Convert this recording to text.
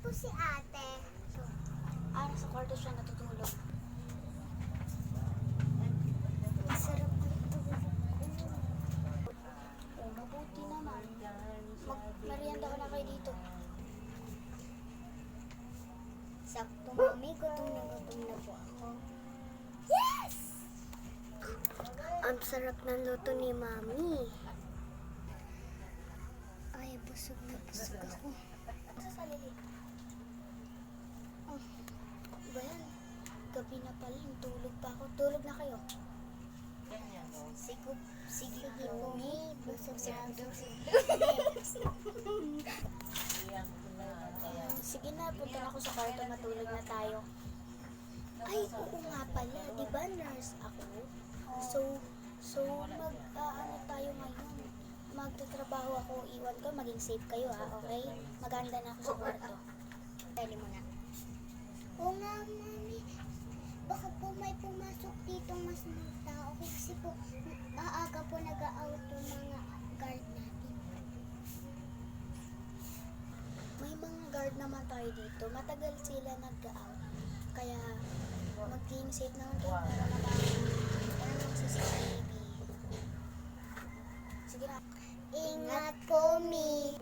po si ate? Ah, nasa kwarto siya natutulog. Masarap. Oh, mabuti naman. Mag-merienda ka na kayo dito. Sakto, mami. Gutom na gutom na po ako. Yes! Ang sarap ng luto ni mami. Ay, busog na busog ako. Sa salili. Oh, ba yan? Gabi na pala, tulog pa ako. Tulog na kayo. Sige, sige po, mi. Busog na busog. Sige na, punta na ako sa kwarto, matulog na tayo. Ay, oo nga pala, di ba nurse ako? So, so mag, ah, ano tayo ngayon? Magtatrabaho ako, iwan ko, maging safe kayo ha, okay? Maganda na ako sa kwarto. Dali mo na. Oo nga, mami. Baka po may pumasok dito mas mga tao kasi po maaga po nag-out yung mga guard natin. May mga guard naman tayo dito. Matagal sila nag-out. Kaya, maging safe naman kayo para ano yung CCTV. Sige na. Ingat po, mi.